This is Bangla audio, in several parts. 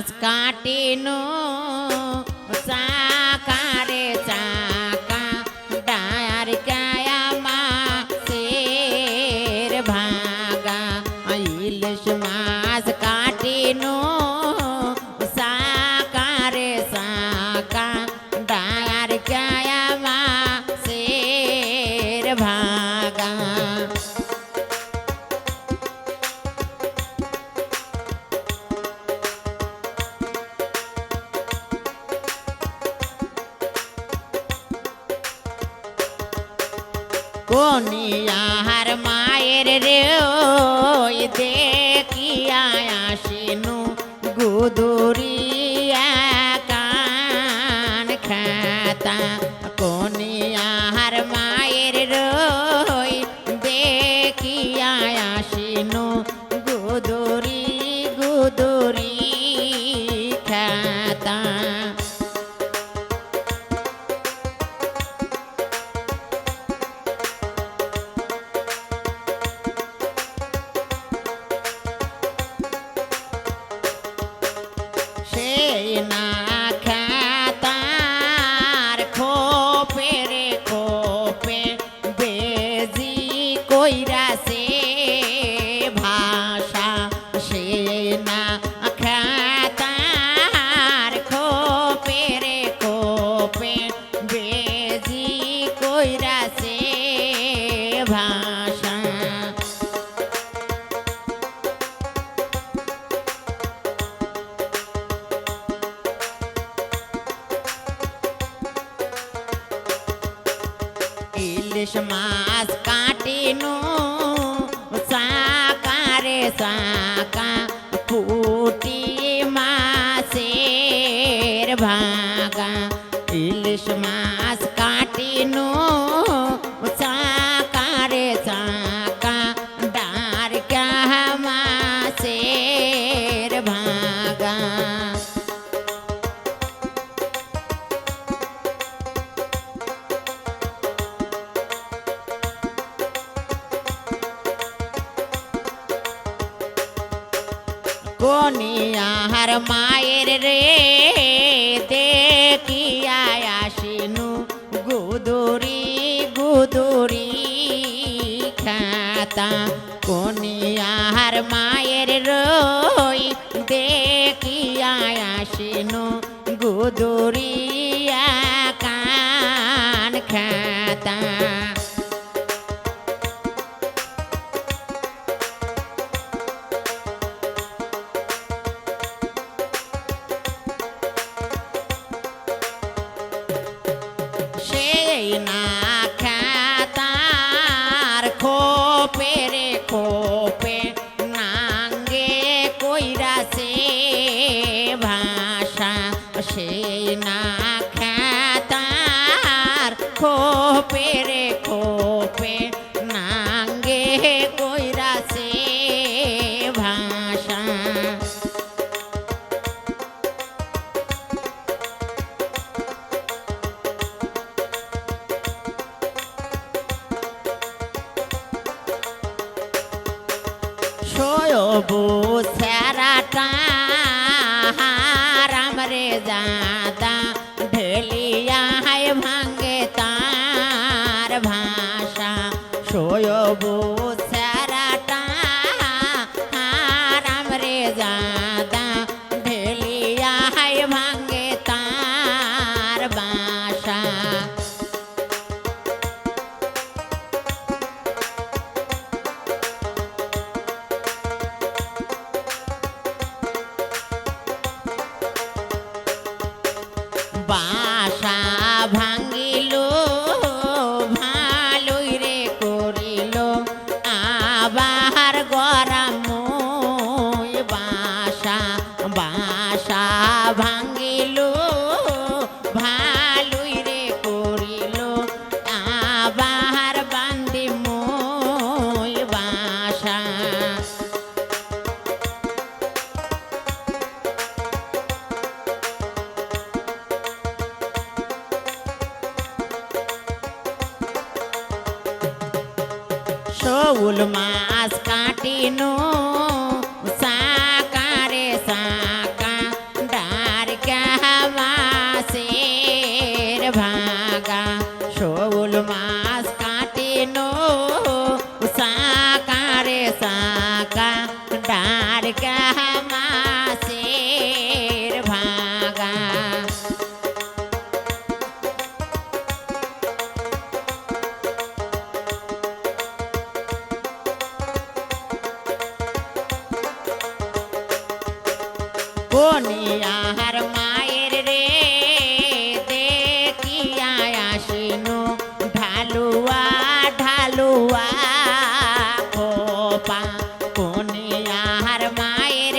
માસ કાટેનો સા কনিয়ার মায়ের রে দেখিয়া আসিনু গুদুরি পঁচিশ মাস কাটিনু সাকারে সাকা পুটি মাসের ভাগা ইলিশ মাস কনিয়ার মায়ের রে দেখিয়াশিনু গুদুরি গুদুরি খাতা কনিয়ার মায়ের রই দেখিয়াশিনু গুদুরি pereco, pereco. তবু সারাটা 吧。ખોલ માંસ કાટીનો কোনিয়ার মায়ের রে ঢালুয়া ঢালুয়া আহার মায়ের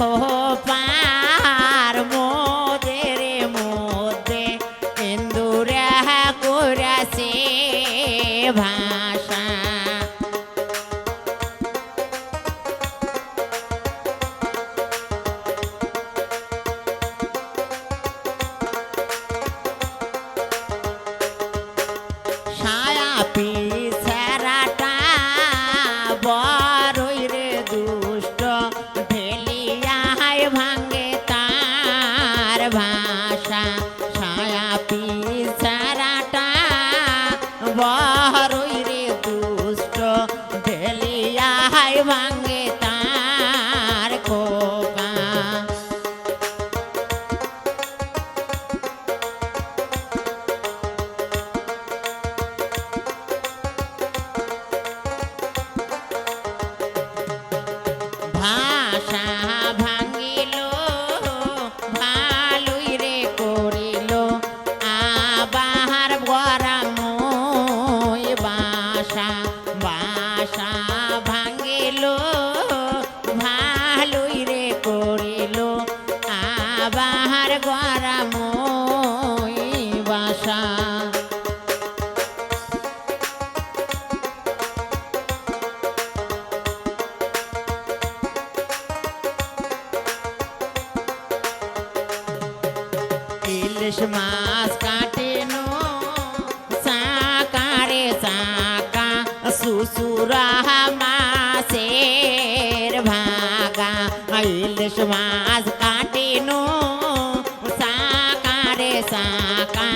oh ইলিশ মাছ কাটেনো সাকারে সাকা সুসুরা মাছের ভাগা ইলিশ মাছ কাটেনো সাকারে সাকা